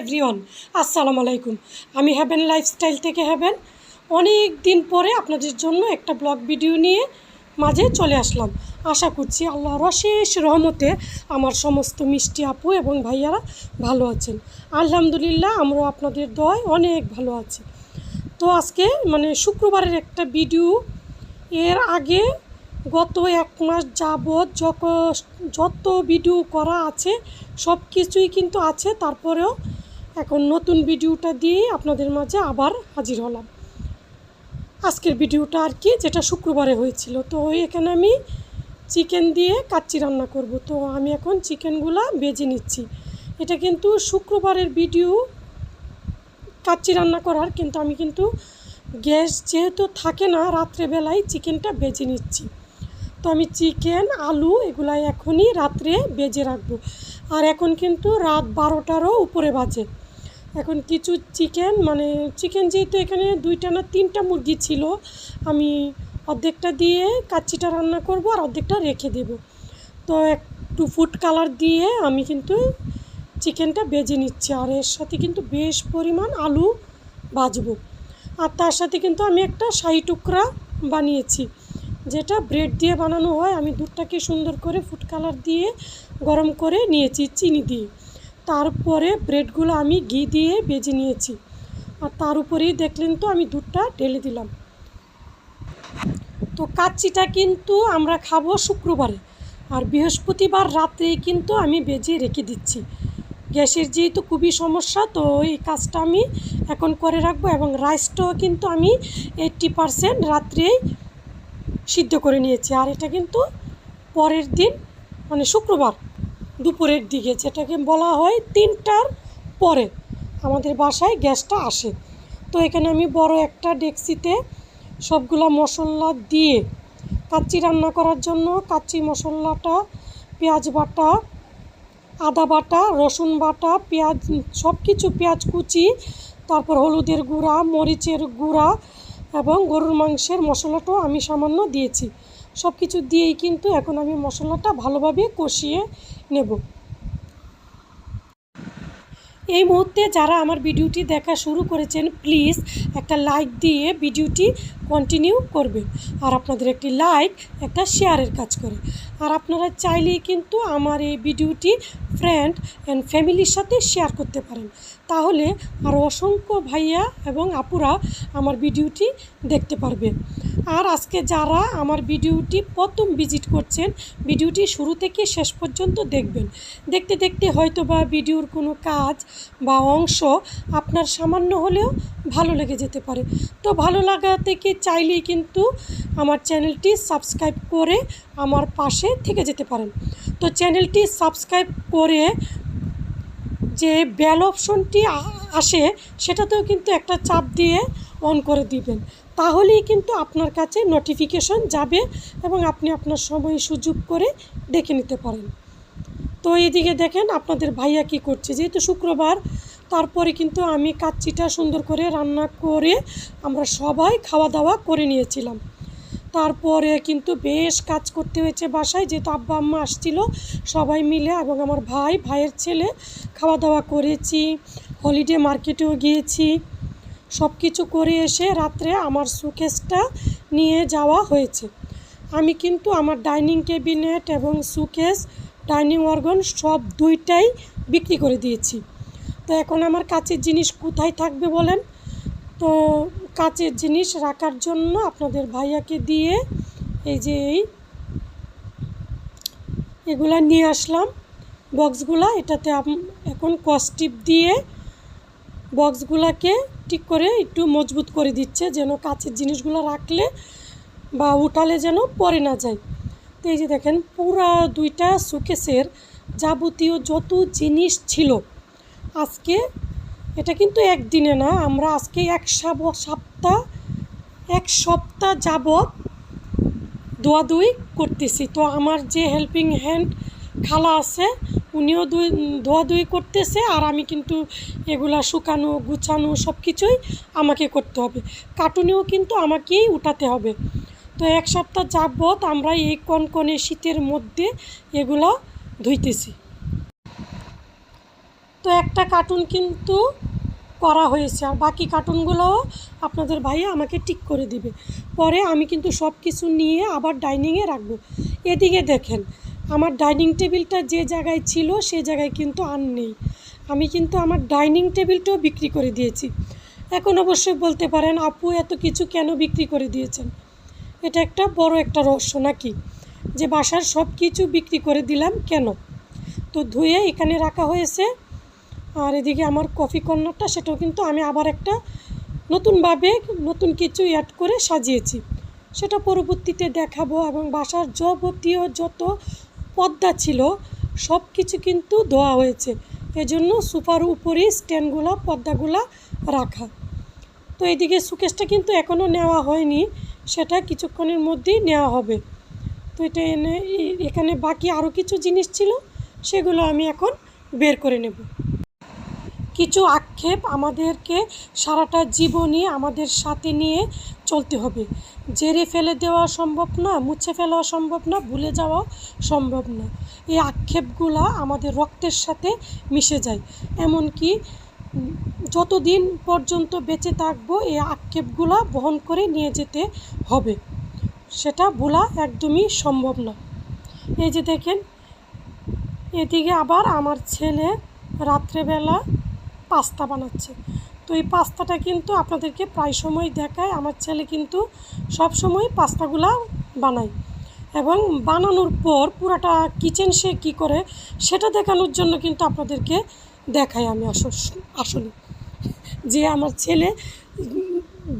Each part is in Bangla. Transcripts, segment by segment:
এভরিওয়ান আসসালামু আলাইকুম। আমি হ্যাভেন লাইফস্টাইল থেকে হ্যাভেন অনেক দিন পরে আপনাদের জন্য একটা ব্লগ ভিডিও নিয়ে মাঝে চলে আসলাম। আশা করছি আল্লাহর অশেষ রহমতে আমার সমস্ত মিষ্টি আপু এবং ভাইয়ারা ভালো আছেন। আলহামদুলিল্লাহ আমরা আপনাদের দয় অনেক ভালো আছি। তো আজকে মানে শুক্রবারের একটা ভিডিও। এর আগে গত এক মাস যাবৎ যত ভিডিও করা আছে সব কিছুই কিন্তু আছে। তারপরেও এখন নতুন ভিডিওটা দিয়ে আপনাদের মাঝে আবার হাজির হলাম। আজকের ভিডিওটা আর কি, যেটা শুক্রবারে হয়েছিল। তো এখানে আমি চিকেন দিয়ে কাচ্চি রান্না করব। তো আমি এখন চিকেনগুলা বেজে নিচ্ছি। এটা কিন্তু শুক্রবারের ভিডিও কাচ্চি রান্না করার, কিন্তু আমি কিন্তু গ্যাস যেহেতু থাকে না, রাত্রেবেলায় চিকেনটা বেজে নিচ্ছি। তো আমি চিকেন, আলু এগুলা এখনই রাত্রে বেজে রাখব। আর এখন কিন্তু রাত বারোটারও উপরে বাজে। এখন কিছু চিকেন মানে চিকেন যেহেতু এখানে দুইটা না তিনটা মুরগি ছিল, আমি অর্ধেকটা দিয়ে কাচ্চিটা রান্না করব আর অর্ধেকটা রেখে দেব। তো একটু ফুড কালার দিয়ে আমি কিন্তু চিকেনটা বেজে নিচ্ছি আর এর সাথে কিন্তু বেশ পরিমাণ আলু ভাজবো। আর তার সাথে কিন্তু আমি একটা শাহি টুকরা বানিয়েছি, যেটা ব্রেড দিয়ে বানানো হয়। আমি দুধটাকে সুন্দর করে ফুড কালার দিয়ে গরম করে নিয়েছি, চিনি দিয়ে। তারপরে ব্রেডগুলো আমি ঘি দিয়ে বেজে নিয়েছি। আর তার উপরেই দেখলেন তো, আমি দুধটা ঢেলে দিলাম। তো কাচ্চিটা কিন্তু আমরা খাব শুক্রবারে আর বৃহস্পতিবার রাত্রেই কিন্তু আমি বেজে রেখে দিচ্ছি। গ্যাসের যেহেতু খুবই সমস্যা, তো এই কাজটা আমি এখন করে রাখব এবং রাইসটাও কিন্তু আমি এইট্টি পারসেন্ট রাত্রেই সিদ্ধ করে নিয়েছি। আর এটা কিন্তু পরের দিন মানে শুক্রবার। দুপুরের দিকে, যেটাকে বলা হয় তিনটার পরে আমাদের বাসায় গ্যাসটা আসে। তো এখানে আমি বড় একটা ডেক্সিতে সবগুলা মশলা দিয়ে কাচ্চি রান্না করার জন্য কাচ্চি মশলাটা, পেঁয়াজ বাটা, আদা বাটা, রসুন বাটা, পেঁয়াজ সব কিছু পেঁয়াজ কুচি, তারপর হলুদের গুঁড়া, মরিচের গুঁড়া এবং গরুর মাংসের মশলাটাও আমি সামান্য দিয়েছি। সব কিছু দিয়েই কিন্তু এখন আমি মশলাটা ভালোভাবে কষিয়ে নেব। এই মুহূর্তে যারা আমার ভিডিওটি দেখা শুরু করেছেন, প্লিজ একটা লাইক দিয়ে ভিডিওটি কন্টিনিউ করবেন। আর আপনাদের একটি লাইক, একটা শেয়ারের কাজ করে। আর আপনারা চাইলেই কিন্তু আমার এই ভিডিওটি ফ্রেন্ড অ্যান্ড ফ্যামিলির সাথে শেয়ার করতে পারেন। তাহলে আর অসংখ্য ভাইয়া এবং আপুরা আমার ভিডিওটি দেখতে পারবে। আর আজকে যারা আমার ভিডিওটি প্রথম ভিজিট করছেন, ভিডিওটি শুরু থেকে শেষ পর্যন্ত দেখবেন। দেখতে দেখতে হয়তো বা ভিডিওর কোনো কাজ বা অংশ আপনার সামান্য হলেও ভালো লেগে যেতে পারে। তো ভালো লাগা থেকে চাইলেই কিন্তু আমার চ্যানেলটি সাবস্ক্রাইব করে আমার পাশে থেকে যেতে পারেন। তো চ্যানেলটি সাবস্ক্রাইব করে যে বেল অপশনটি আসে, সেটাতেও কিন্তু একটা চাপ দিয়ে অন করে দিবেন। তাহলেই কিন্তু আপনার কাছে নোটিফিকেশন যাবে এবং আপনি আপনার সময় সুযোগ করে দেখে নিতে পারেন। তো এদিকে দেখেন আপনাদের ভাইয়া কি করছে। যেহেতু শুক্রবার, তারপরে কিন্তু আমি কাচ্চিটা সুন্দর করে রান্না করে আমরা সবাই খাওয়া দাওয়া করে নিয়েছিলাম। তারপরে কিন্তু বেশ কাজ করতে হয়েছে বাসায়, যেহেতু আব্বা আম্মা আসছিল, সবাই মিলে এবং আমার ভাই, ভাইয়ের ছেলে খাওয়া দাওয়া করেছি হলিডে মার্কেটেও গিয়েছি সব কিছু করে এসে রাত্রে আমার সুকেসটা নিয়ে যাওয়া হয়েছে। আমি কিন্তু আমার ডাইনিং ক্যাবিনেট এবং সুকেস ডাইনিং অর্গন সব দুইটাই বিক্রি করে দিয়েছি। তো এখন আমার কাছের জিনিস কোথায় থাকবে বলেন? তো কাচের জিনিস রাখার জন্য আপনাদের ভাইয়াকে দিয়ে এই যে এই এগুলা নিয়ে আসলাম। বক্সগুলা এটাতে এখন কস্টিপ দিয়ে বক্সগুলাকে ঠিক করে একটু মজবুত করে দিচ্ছে যেন কাচের জিনিসগুলো রাখলে বা উঠালে যেন পরে না যায়। তো এই যে দেখেন পুরা দুইটা সুকেসের যাবতীয় যত জিনিস ছিল আজকে এটা কিন্তু একদিনে না, আমরা আজকে এক সপ্তাহ এক সপ্তাহ যাবৎ দোয়াদুই করতেছি। তো আমার যে হেল্পিং হ্যান্ড খালা আছে, উনিও দুই ধোয়াধুয়ি করতেছে আর আমি কিন্তু এগুলা শুকানো, গুছানো সব কিছুই আমাকে করতে হবে। কার্টুনেও কিন্তু আমাকেই উঠাতে হবে। তো এক সপ্তাহ যাবৎ আমরা এই কনকনে শীতের মধ্যে এগুলো ধুইতেছি। তো একটা কার্টুন কিন্তু করা হয়েছে। আর বাকি কার্টুনগুলোও আপনাদের ভাইয়া আমাকে ঠিক করে দিবে। পরে আমি কিন্তু সব কিছু নিয়ে আবার ডাইনিংয়ে রাখব। এদিকে দেখেন, আমার ডাইনিং টেবিলটা যে জায়গায় ছিল সে জায়গায় কিন্তু আর নেই। আমি কিন্তু আমার ডাইনিং টেবিলটাও বিক্রি করে দিয়েছি। এখন অবশ্যই বলতে পারেন, আপু এত কিছু কেন বিক্রি করে দিয়েছেন? এটা একটা বড় একটা রহস্য নাকি? যে বাসার সব কিছু বিক্রি করে দিলাম কেন? তো ধুয়ে এখানে রাখা হয়েছে। আর এদিকে আমার কফি কর্নারটা, সেটাও কিন্তু আমি আবার একটা নতুনভাবে নতুন কিছু অ্যাড করে সাজিয়েছি। সেটা পরবর্তীতে দেখাবো এবং বাসার যাবতীয় যত পর্দা ছিল, সব কিছু কিন্তু ধোয়া হয়েছে। এজন্য সুপার উপরেই স্ট্যান্ডগুলো পর্দাগুলো রাখা। তো এদিকে সুকেশটা কিন্তু এখনও নেওয়া হয়নি, সেটা কিছুক্ষণের মধ্যেই নেওয়া হবে। তো এটা এনে, এখানে বাকি আরও কিছু জিনিস ছিল, সেগুলো আমি এখন বের করে নেব। কিছু আক্ষেপ আমাদেরকে সারাটা জীবনই আমাদের সাথে নিয়ে চলতে হবে। জেরে ফেলে দেওয়া সম্ভব না, মুছে ফেলা সম্ভব না, ভুলে যাওয়া সম্ভব না। এই আক্ষেপগুলা আমাদের রক্তের সাথে মিশে যায়। এমনকি যতদিন পর্যন্ত বেঁচে থাকব, এই আক্ষেপগুলা বহন করে নিয়ে যেতে হবে। সেটা ভোলা একদমই সম্ভব না। এই যে দেখেন, এদিকে আবার আমার ছেলে রাত্রেবেলা পাস্তা বানাচ্ছে। তো এই পাস্তাটা কিন্তু আপনাদেরকে প্রায় সময় দেখায়। আমার ছেলে কিন্তু সব সময় পাস্তাগুলা বানায়। এবং বানানোর পর পুরাটা কিচেন সে কী করে, সেটা দেখানোর জন্য কিন্তু আপনাদেরকে দেখাই আমি আসলে যে আমার ছেলে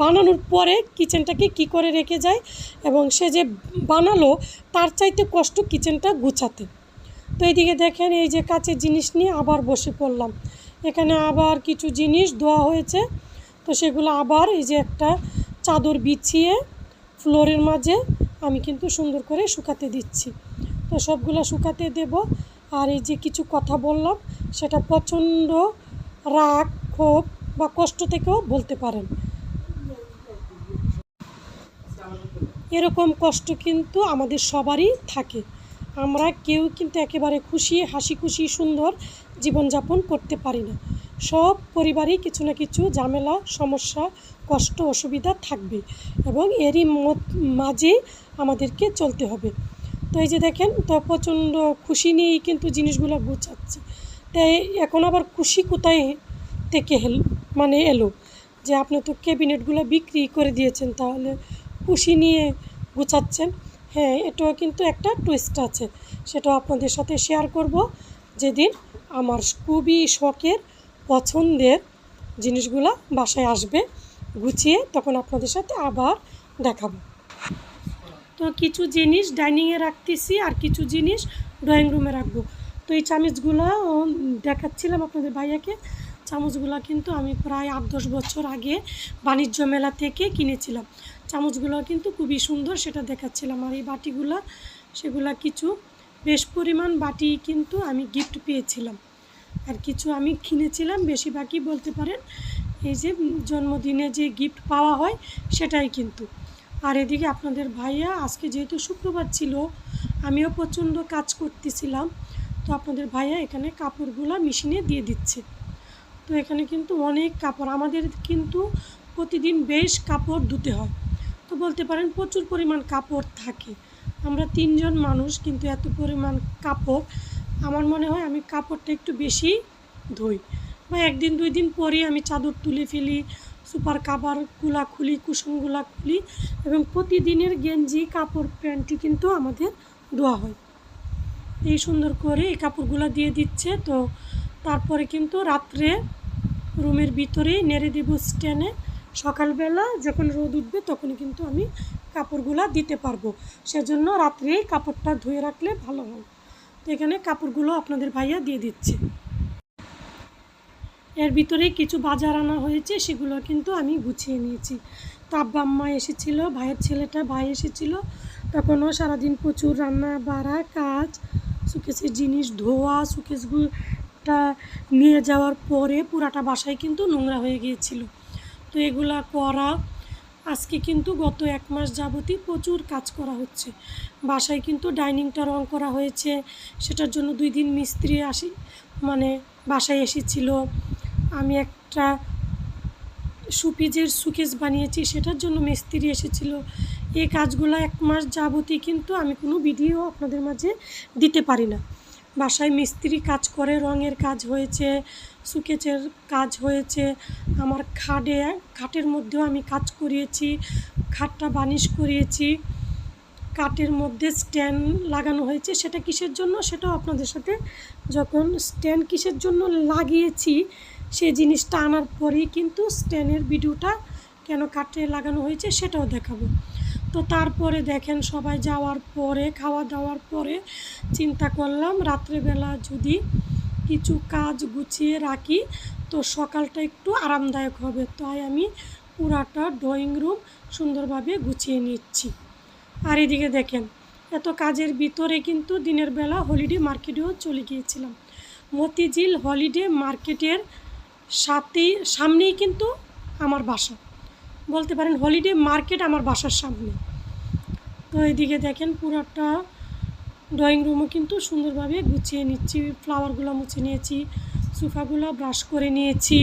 বানানোর পরে কিচেনটাকে কি করে রেখে যায় এবং সে যে বানালো, তার চাইতে কষ্ট কিচেনটা গুছাতে। তো এইদিকে দেখেন এই যে কাচের জিনিস নিয়ে আবার বসে পড়লাম। এখানে আবার কিছু জিনিস ধোয়া হয়েছে। তো সেগুলো আবার এই যে একটা চাদর বিছিয়ে ফ্লোরের মাঝে আমি কিন্তু সুন্দর করে শুকাতে দিচ্ছি। তো সবগুলো শুকাতে দেব। আর এই যে কিছু কথা বললাম, সেটা প্রচণ্ড রাগ, ক্ষোভ বা কষ্ট থেকেও বলতে পারেন। এরকম কষ্ট কিন্তু আমাদের সবারই থাকে। আমরা কেউ কিন্তু একেবারে খুশি, হাসি খুশি, সুন্দর জীবনযাপন করতে পারি না। সব পরিবারই কিছু না কিছু ঝামেলা, সমস্যা, কষ্ট, অসুবিধা থাকবে এবং এরই মাঝেই আমাদেরকে চলতে হবে। তো এই যে দেখেন, তো প্রচণ্ড খুশি নিয়েই কিন্তু জিনিসগুলো গুছাচ্ছে। তাই এখন আবার খুশি কোথায় থেকে হেল মানে এলো? যে আপনি তো ক্যাবিনেটগুলো বিক্রি করে দিয়েছেন, তাহলে খুশি নিয়ে গুছাচ্ছেন। হ্যাঁ এটাও কিন্তু একটা টুইস্ট আছে। সেটা আপনাদের সাথে শেয়ার করব। যেদিন আমার খুবই শখের, পছন্দের জিনিসগুলো বাসায় আসবে, গুছিয়ে তখন আপনাদের সাথে আবার দেখাবো। তো কিছু জিনিস ডাইনিংয়ে রাখতেছি আর কিছু জিনিস ড্রয়িং রুমে রাখব। তো এই চামচগুলো দেখাচ্ছিলাম আপনাদের ভাইয়াকে। চামচগুলো কিন্তু আমি প্রায় আট দশ বছর আগে বাণিজ্য মেলা থেকে কিনেছিলাম। চামচগুলো কিন্তু খুবই সুন্দর, সেটা দেখাচ্ছিলাম। আর এই বাটিগুলো, সেগুলো কিছু বেশ পরিমাণ বাটি কিন্তু আমি গিফট পেয়েছিলাম। আর কিছু আমি কিনেছিলাম, বেশিরভাগই বলতে পারেন এই যে জন্মদিনে যে গিফট পাওয়া হয় সেটাই কিন্তু। আর এদিকে আপনাদের ভাইয়া, আজকে যেহেতু শুক্রবার ছিল, আমিও প্রচণ্ড কাজ করতেছিলাম, তো আপনাদের ভাইয়া এখানে কাপড়গুলো মেশিনে দিয়ে দিচ্ছে। তো এখানে কিন্তু অনেক কাপড়, আমাদের কিন্তু প্রতিদিন বেশ কাপড় ধুতে হয়। তো বলতে পারেন প্রচুর পরিমাণ কাপড় থাকে। আমরা তিনজন মানুষ কিন্তু এত পরিমাণ কাপড়। আমার মনে হয় আমি কাপড়টা একটু বেশি ধুই। বা একদিন, দুই দিন পরে আমি চাদর তুলে ফেলি, সুপার কাভারগুলা খুলি কুশনগুলা খুলি এবং প্রতিদিনের গেঞ্জি, কাপড় প্যান্টটি কিন্তু আমাদের ধোয়া হয়। এই সুন্দর করে এই কাপড়গুলো দিয়ে দিচ্ছে। তো তারপরে কিন্তু রাত্রে রুমের ভিতরেই নেড়ে দেবো স্ট্যান্ডে সকালবেলা যখন রোদ উঠবে তখনই কিন্তু আমি কাপড়গুলো দিতে পারব। সেজন্য রাত্রেই কাপড়টা ধুয়ে রাখলে ভালো হয়। তো এখানে কাপড়গুলো আপনাদের ভাইয়া দিয়ে দিচ্ছে। এর ভিতরেই কিছু বাজার আনা হয়েছে, সেগুলো কিন্তু আমি গুছিয়ে নিয়েছি। তো আব্বা আম্মা এসেছিল, ভাইয়ের ছেলেটা, ভাই এসেছিল। তখনও সারাদিন প্রচুর রান্না বাড়া, কাজ, সুকেসের জিনিস, ধোয়া সুকেসগুলোটা নিয়ে যাওয়ার পরে পুরাটা বাসায় কিন্তু নোংরা হয়ে গিয়েছিল। তো এগুলা করা। আজকে কিন্তু গত এক মাস যাবতই প্রচুর কাজ করা হচ্ছে। বাসায় কিন্তু ডাইনিংটা রং করা হয়েছে। সেটার জন্য দুই দিন মিস্ত্রি আসি মানে বাসায় এসেছিল। আমি একটা সুপিজের সুকেস বানিয়েছি, সেটার জন্য মিস্ত্রি এসেছিল। এই কাজগুলো এক মাস যাবতই কিন্তু আমি কোনো ভিডিও আপনাদের মাঝে দিতে পারি না। বাসায় মিস্ত্রি কাজ করে, রঙের কাজ হয়েছে। সুকেচের কাজ হয়েছে। আমার খাটে খাটের মধ্যেও আমি কাজ করিয়েছি, খাটটা বানিশ করিয়েছি। কাঠের মধ্যে স্ট্যান্ড লাগানো হয়েছে। সেটা কিসের জন্য? সেটাও আপনাদের সাথে যখন স্ট্যান্ড কিসের জন্য লাগিয়েছি সেই জিনিসটা আনার পরেই কিন্তু স্ট্যান্ডের ভিডিওটা কেন কাঠে লাগানো হয়েছে সেটাও দেখাবো। তো তারপরে দেখেন সবাই যাওয়ার পরে, খাওয়া দাওয়ার পরে চিন্তা করলাম, রাত্রেবেলা যদি কিছু কাজ গুছিয়ে রাখি, তো সকালটা একটু আরামদায়ক হবে। তাই আমি পুরাটা ড্রয়িং রুম সুন্দরভাবে গুছিয়ে নিচ্ছি। আর এদিকে দেখেন, এত কাজের ভিতরে কিন্তু দিনের বেলা হলিডে মার্কেটেও চলে গিয়েছিলাম। মতিঝিল হলিডে মার্কেটের সাথেই, সামনেই কিন্তু আমার বাসা। বলতে পারেন হলিডে মার্কেট আমার বাসার সামনে। তো এদিকে দেখেন পুরাটা ড্রয়িং রুমও কিন্তু সুন্দরভাবে গুছিয়ে নিচ্ছি ফ্লাওয়ারগুলো মুছে নিয়েছি, সোফাগুলো ব্রাশ করে নিয়েছি।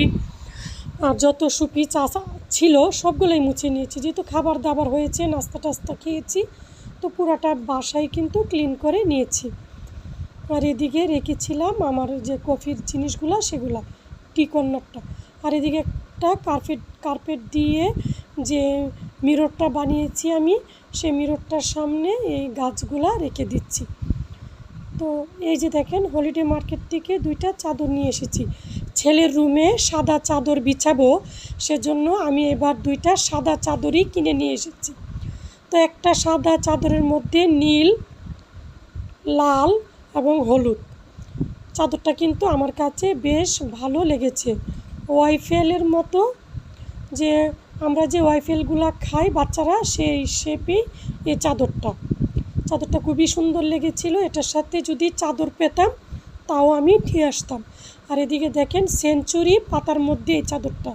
আর যত সুপি চাষা ছিল সবগুলোই মুছে নিয়েছি। যেহেতু খাবার দাবার হয়েছে, নাস্তা টাস্তা খেয়েছি, তো পুরাটা বাসায় কিন্তু ক্লিন করে নিয়েছি। আর এদিকে রেখেছিলাম আমার যে কফির জিনিসগুলো, সেগুলো টি কর্নারটা আর এদিকে একটা কার্পেট কার্পেট দিয়ে যে মিররটা বানিয়েছি আমি সেই মিররটার সামনে এই গাছগুলা রেখে দিচ্ছি। তো এই যে দেখেন, হলিডে মার্কেট থেকে দুইটা চাদর নিয়ে এসেছি। ছেলের রুমে সাদা চাদর বিছাবো, সেজন্য আমি এবার দুইটা সাদা চাদরই কিনে নিয়ে এসেছি। তো একটা সাদা চাদরের মধ্যে নীল, লাল এবং হলুদ। চাদরটা কিন্তু আমার কাছে বেশ ভালো লেগেছে। ওয়াইফেলের মতো যে আমরা যে ওয়াইফেলগুলো খাই, বাচ্চারা, সেই শেপেই এই চাদরটা। চাদরটা খুবই সুন্দর লেগেছিল। এটার সাথে যদি চাদর পেতাম, তাও আমি নিয়ে আসতাম। আর এদিকে দেখেন, সেঞ্চুরি পাতার মধ্যে এই চাদরটা।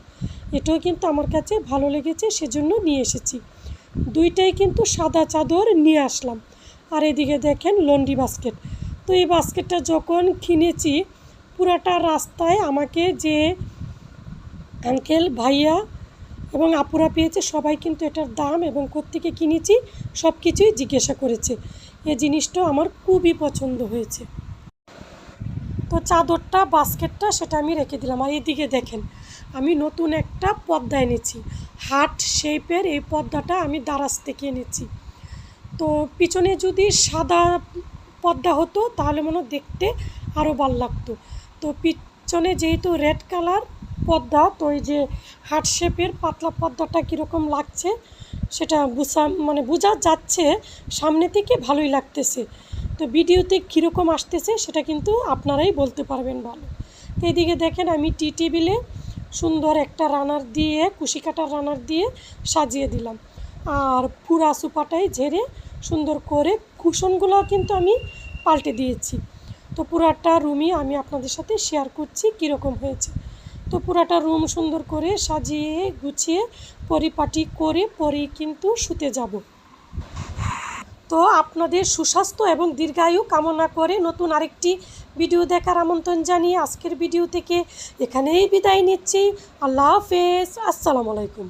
এটাও কিন্তু আমার কাছে ভালো লেগেছে, সেজন্য নিয়ে এসেছি। দুইটাই কিন্তু সাদা চাদর নিয়ে আসলাম। আর এদিকে দেখেন, লন্ডি বাস্কেট। তো এই বাস্কেটটা যখন কিনেছি, পুরাটা রাস্তায় আমাকে যে আঙ্কেল ভাইয়া এবং আপুরা পেয়েছে, সবাই কিন্তু এটার দাম এবং কোত্থেকে কিনেছি, সব কিছুই জিজ্ঞাসা করেছে। এই জিনিসটা আমার খুবই পছন্দ হয়েছে। তো চাদরটা, বাস্কেটটা সেটা আমি রেখে দিলাম। আর এদিকে দেখেন, আমি নতুন একটা পর্দা এনেছি। হার্ট শেপের এই পর্দাটা আমি দারাজ থেকে এনেছি। তো পিছনে যদি সাদা পর্দা হতো, তাহলে মনে দেখতে আরও ভালো লাগতো। তো পিছনে যেহেতু রেড কালার পর্দা তো এই যে হার্ট শেপের পাতলা পর্দাটা কীরকম লাগছে, সেটা বুঝা মানে বোঝা যাচ্ছে, সামনে থেকে ভালোই লাগতেছে। তো ভিডিওতে কীরকম আসতেছে, সেটা কিন্তু আপনারাই বলতে পারবেন ভালো। তো এদিকে দেখেন আমি টি টেবিলে সুন্দর একটা রানার দিয়ে, কুশি কাটার রানার দিয়ে সাজিয়ে দিলাম। আর পুরা সুপাটাই ঝেড়ে সুন্দর করে কুশনগুলো কিন্তু আমি পাল্টে দিয়েছি। তো পুরাটা রুমই আমি আপনাদের সাথে শেয়ার করছি, কীরকম হয়েছে। তো পুরাটা রুম সুন্দর করে সাজিয়ে গুছিয়ে পরিপাটি করে পরে কিন্তু শুতে যাব। তো আপনাদের সুস্বাস্থ্য এবং দীর্ঘায়ু কামনা করে নতুন আরেকটি ভিডিও দেখার আমন্ত্রণ জানিয়ে আজকের ভিডিও থেকে এখানেই বিদায় নিচ্ছি। আল্লাহ হাফেজ। আসসালামু আলাইকুম।